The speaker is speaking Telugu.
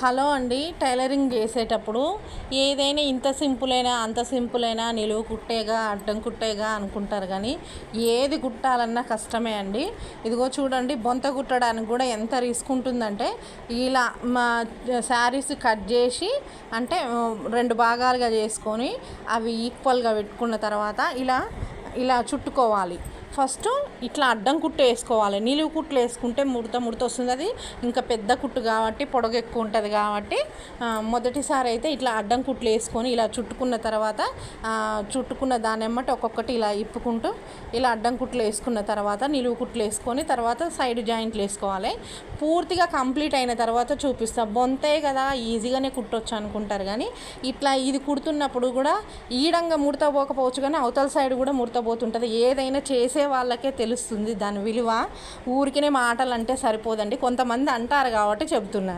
హలో అండి టైలరింగ్ చేసేటప్పుడు ఏదైనా ఇంత సింపుల్ అయినా అంత సింపుల్ అయినా నిలువు కుట్టేగా అడ్డం కుట్టేగా అనుకుంటారు కానీ ఏది కుట్టాలన్నా కష్టమే అండి. ఇదిగో చూడండి బొంత కుట్టడానికి కూడా ఎంత రిస్క్ ఉంటుందంటే ఇలా మా శారీస్ కట్ చేసి అంటే రెండు భాగాలుగా చేసుకొని అవి ఈక్వల్గా పెట్టుకున్న తర్వాత ఇలా ఇలా చుట్టుకోవాలి. ఫస్ట్ ఇట్లా అడ్డం కుట్టు వేసుకోవాలి. నిలువు కుట్లు వేసుకుంటే ముడత ముడత వస్తుంది అది. ఇంకా పెద్ద కుట్టు కాబట్టి పొడగ ఎక్కువ ఉంటుంది కాబట్టి మొదటిసారి అయితే ఇట్లా అడ్డం కుట్లు వేసుకొని ఇలా చుట్టుకున్న తర్వాత చుట్టుకున్న దాని ఎమ్మటి ఒక్కొక్కటి ఇలా ఇప్పుకుంటూ ఇలా అడ్డం కుట్లు వేసుకున్న తర్వాత నిలువు కుట్లు వేసుకొని తర్వాత సైడ్ జాయింట్లు వేసుకోవాలి. పూర్తిగా కంప్లీట్ అయిన తర్వాత చూపిస్తా. బొంతే కదా ఈజీగానే కుట్టొచ్చు అనుకుంటారు కానీ ఇట్లా ఇది కుడుతున్నప్పుడు కూడా ఈడంగా ముడత పోకపోవచ్చు కానీ అవతల సైడ్ కూడా ముడత పోతుంటుంది. ఏదైనా చేసే వాళ్ళకే తెలుస్తుంది దాని విలువ. ఊరికినే మాటలు అంటే సరిపోదండి. కొంతమంది అంటారు కాబట్టి చెబుతున్నాను.